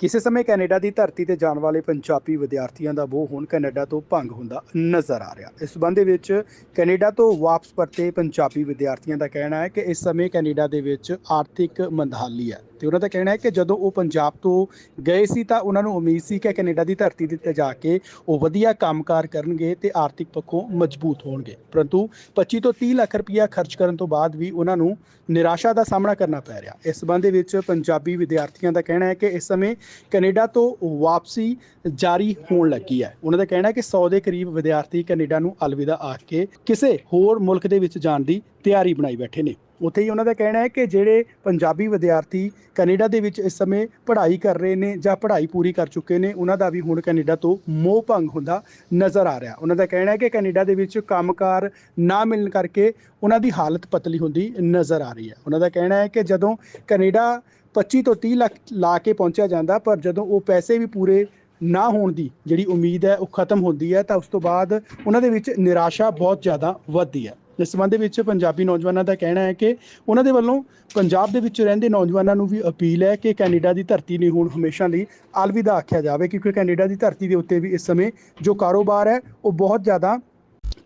ਕਿਸੇ ਸਮੇਂ ਕੈਨੇਡਾ ਦੀ ਧਰਤੀ ਤੇ ਜਾਣ ਵਾਲੇ ਪੰਜਾਬੀ ਵਿਦਿਆਰਥੀਆਂ ਦਾ ਬੋਹ ਹੁਣ ਕੈਨੇਡਾ ਤੋਂ ਭੰਗ ਹੁੰਦਾ ਨਜ਼ਰ ਆ ਰਿਹਾ। ਇਸ ਸੰਬੰਧ ਵਿੱਚ ਕੈਨੇਡਾ ਤੋਂ ਵਾਪਸ ਪਰਤੇ ਪੰਜਾਬੀ ਵਿਦਿਆਰਥੀਆਂ ਦਾ ਕਹਿਣਾ ਹੈ ਕਿ ਇਸ ਸਮੇਂ ਕੈਨੇਡਾ ਦੇ ਵਿੱਚ ਆਰਥਿਕ ਮੰਦਹਾਲੀ ਹੈ। ਤੇ ਉਹਨਾਂ ਦਾ ਕਹਿਣਾ ਹੈ ਕਿ ਜਦੋਂ ਉਹ ਪੰਜਾਬ ਤੋਂ ਗਏ ਸੀ ਤਾਂ ਉਹਨਾਂ ਨੂੰ ਉਮੀਦ ਸੀ ਕਿ ਕੈਨੇਡਾ ਦੀ ਧਰਤੀ ਤੇ ਜਾ ਕੇ ਉਹ ਵਧੀਆ ਕੰਮਕਾਰ ਕਰਨਗੇ ਤੇ ਆਰਥਿਕ ਪੱਖੋਂ ਮਜ਼ਬੂਤ ਹੋਣਗੇ। ਪਰੰਤੂ 25 ਤੋਂ 30 ਲੱਖ ਰੁਪਇਆ ਖਰਚ ਕਰਨ ਤੋਂ ਬਾਅਦ ਵੀ ਉਹਨਾਂ ਨੂੰ ਨਿਰਾਸ਼ਾ ਦਾ ਸਾਹਮਣਾ ਕਰਨਾ ਪੈ ਰਿਹਾ। ਇਸ ਸੰਬੰਧ ਵਿੱਚ ਪੰਜਾਬੀ ਵਿਦਿਆਰਥੀਆਂ ਦਾ ਕਹਿਣਾ ਹੈ ਕਿ ਇਸ ਸਮੇਂ ਕੈਨੇਡਾ ਤੋਂ ਵਾਪਸੀ ਜਾਰੀ ਹੋਣ ਲੱਗੀ ਹੈ। ਉਹਨਾਂ ਦਾ ਕਹਿਣਾ ਹੈ ਕਿ 100 ਦੇ ਕਰੀਬ ਵਿਦਿਆਰਥੀ ਕੈਨੇਡਾ ਨੂੰ ਅਲਵਿਦਾ ਆਖ ਕੇ ਕਿਸੇ ਹੋਰ ਮੁਲਕ ਦੇ ਵਿੱਚ ਜਾਣ ਦੀ ਤਿਆਰੀ ਬਣਾਈ ਬੈਠੇ ਨੇ। ਉੱਥੇ ਹੀ ਉਹਨਾਂ ਦਾ ਕਹਿਣਾ ਹੈ ਕਿ ਜਿਹੜੇ ਪੰਜਾਬੀ ਵਿਦਿਆਰਥੀ ਕੈਨੇਡਾ ਦੇ ਵਿੱਚ ਇਸ ਸਮੇਂ ਪੜ੍ਹਾਈ ਕਰ ਰਹੇ ਨੇ ਜਾਂ ਪੜ੍ਹਾਈ ਪੂਰੀ ਕਰ ਚੁੱਕੇ ਨੇ, ਉਹਨਾਂ ਦਾ ਵੀ ਹੁਣ ਕੈਨੇਡਾ ਤੋਂ ਮੋਹ ਭੰਗ ਹੁੰਦਾ ਨਜ਼ਰ ਆ ਰਿਹਾ। ਉਹਨਾਂ ਦਾ ਕਹਿਣਾ ਹੈ ਕਿ ਕੈਨੇਡਾ ਦੇ ਵਿੱਚ ਕੰਮਕਾਰ ਨਾ ਮਿਲਣ ਕਰਕੇ ਉਹਨਾਂ ਦੀ ਹਾਲਤ ਪਤਲੀ ਹੁੰਦੀ ਨਜ਼ਰ ਆ ਰਹੀ ਹੈ। ਉਹਨਾਂ ਦਾ ਕਹਿਣਾ ਹੈ ਕਿ ਜਦੋਂ ਕੈਨੇਡਾ 25 ਤੋਂ 30 ਲੱਖ ਲਾ ਕੇ ਪਹੁੰਚਿਆ ਜਾਂਦਾ, ਪਰ ਜਦੋਂ ਉਹ ਪੈਸੇ ਵੀ ਪੂਰੇ ਨਾ ਹੋਣ ਦੀ ਜਿਹੜੀ ਉਮੀਦ ਹੈ, ਉਹ ਖਤਮ ਹੁੰਦੀ ਹੈ, ਤਾਂ ਉਸ ਤੋਂ ਬਾਅਦ ਉਹਨਾਂ ਦੇ ਵਿੱਚ ਨਿਰਾਸ਼ਾ ਬਹੁਤ ਜ਼ਿਆਦਾ ਵੱਧਦੀ ਹੈ। ਇਸ ਸੰਬੰਧ ਵਿੱਚ ਪੰਜਾਬੀ ਨੌਜਵਾਨਾਂ ਦਾ ਕਹਿਣਾ ਹੈ ਕਿ ਉਹਨਾਂ ਦੇ ਵੱਲੋਂ ਪੰਜਾਬ ਦੇ ਵਿੱਚ ਰਹਿੰਦੇ ਨੌਜਵਾਨਾਂ ਨੂੰ ਵੀ ਅਪੀਲ ਹੈ ਕਿ ਕੈਨੇਡਾ ਦੀ ਧਰਤੀ ਨੂੰ ਹੁਣ ਹਮੇਸ਼ਾ ਲਈ ਅਲਵਿਦਾ ਆਖਿਆ ਜਾਵੇ, ਕਿਉਂਕਿ ਕੈਨੇਡਾ ਦੀ ਧਰਤੀ ਦੇ ਉੱਤੇ ਵੀ ਇਸ ਸਮੇਂ ਜੋ ਕਾਰੋਬਾਰ ਹੈ, ਉਹ ਬਹੁਤ ਜ਼ਿਆਦਾ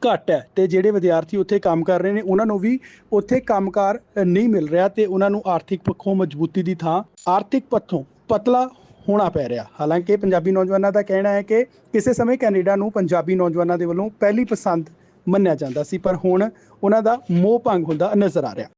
ਘੱਟ ਹੈ ਤੇ ਜਿਹੜੇ ਵਿਦਿਆਰਥੀ ਉੱਥੇ ਕੰਮ ਕਰ ਰਹੇ ਨੇ ਉਹਨਾਂ ਨੂੰ ਵੀ ਉੱਥੇ ਕੰਮਕਾਰ ਅ, ਨਹੀਂ ਮਿਲ ਰਿਹਾ ਤੇ ਉਹਨਾਂ ਨੂੰ ਆਰਥਿਕ ਪੱਖੋਂ ਮਜ਼ਬੂਤੀ ਦੀ ਥਾਂ ਆਰਥਿਕ ਪੱਖੋਂ ਪਤਲਾ ਹੋਣਾ ਪੈ ਰਿਹਾ। ਹਾਲਾਂਕਿ ਪੰਜਾਬੀ ਨੌਜਵਾਨਾਂ ਦਾ ਕਹਿਣਾ ਹੈ ਕਿ ਕਿਸੇ ਸਮੇਂ ਕੈਨੇਡਾ ਨੂੰ ਪੰਜਾਬੀ ਨੌਜਵਾਨਾਂ ਦੇ ਵੱਲੋਂ ਪਹਿਲੀ ਪਸੰਦ ਮੰਨਿਆ ਜਾਂਦਾ ਸੀ ਪਰ ਹੁਣ ਉਹਨਾਂ ਦਾ ਮੋਹ ਭੰਗ ਹੁੰਦਾ ਨਜ਼ਰ ਆ ਰਿਹਾ।